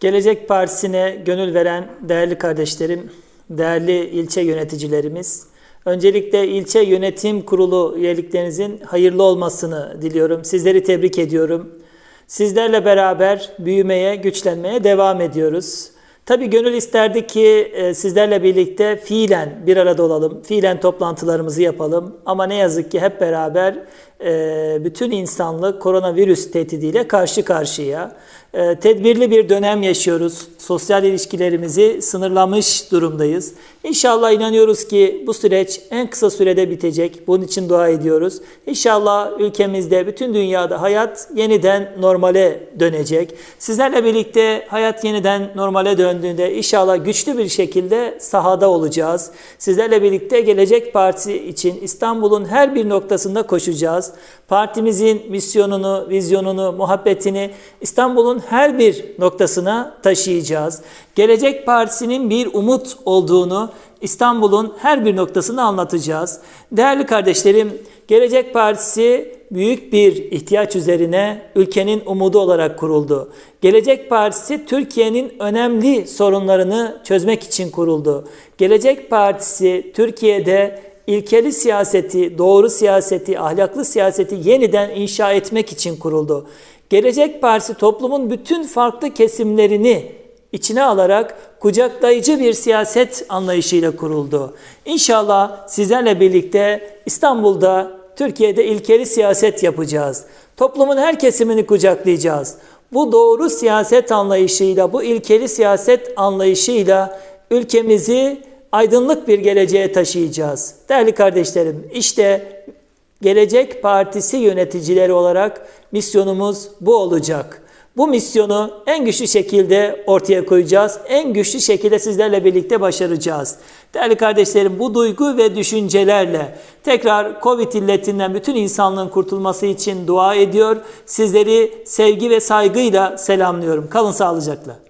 Gelecek Partisi'ne gönül veren değerli kardeşlerim, değerli ilçe yöneticilerimiz, öncelikle ilçe yönetim kurulu üyeliklerinizin hayırlı olmasını diliyorum. Sizleri tebrik ediyorum. Sizlerle beraber büyümeye, güçlenmeye devam ediyoruz. Tabii gönül isterdi ki e, sizlerle birlikte fiilen bir arada olalım, fiilen toplantılarımızı yapalım. Ama ne yazık ki hep beraber bütün insanlık koronavirüs tehdidiyle karşı karşıya. E, tedbirli bir dönem yaşıyoruz. Sosyal ilişkilerimizi sınırlamış durumdayız. İnşallah inanıyoruz ki bu süreç en kısa sürede bitecek. Bunun için dua ediyoruz. İnşallah ülkemizde, bütün dünyada hayat yeniden normale dönecek. Sizlerle birlikte hayat yeniden normale döndüğünde inşallah güçlü bir şekilde sahada olacağız. Sizlerle birlikte Gelecek Partisi için İstanbul'un her bir noktasında koşacağız. Partimizin misyonunu, vizyonunu, muhabbetini İstanbul'un her bir noktasına taşıyacağız. Gelecek Partisi'nin bir umut olduğunu İstanbul'un her bir noktasını anlatacağız. Değerli kardeşlerim, Gelecek Partisi büyük bir ihtiyaç üzerine ülkenin umudu olarak kuruldu. Gelecek Partisi Türkiye'nin önemli sorunlarını çözmek için kuruldu. Gelecek Partisi Türkiye'de ilkeli siyaseti, doğru siyaseti, ahlaklı siyaseti yeniden inşa etmek için kuruldu. Gelecek Partisi toplumun bütün farklı kesimlerini içine alarak kucaklayıcı bir siyaset anlayışıyla kuruldu. İnşallah sizlerle birlikte İstanbul'da, Türkiye'de ilkeli siyaset yapacağız. Toplumun her kesimini kucaklayacağız. Bu doğru siyaset anlayışıyla, bu ilkeli siyaset anlayışıyla ülkemizi aydınlık bir geleceğe taşıyacağız. Değerli kardeşlerim, işte Gelecek Partisi yöneticileri olarak misyonumuz bu olacak. Bu misyonu en güçlü şekilde ortaya koyacağız. En güçlü şekilde sizlerle birlikte başaracağız. Değerli kardeşlerim bu duygu ve düşüncelerle tekrar Covid illetinden bütün insanlığın kurtulması için dua ediyor. Sizleri sevgi ve saygıyla selamlıyorum. Kalın sağlıcakla.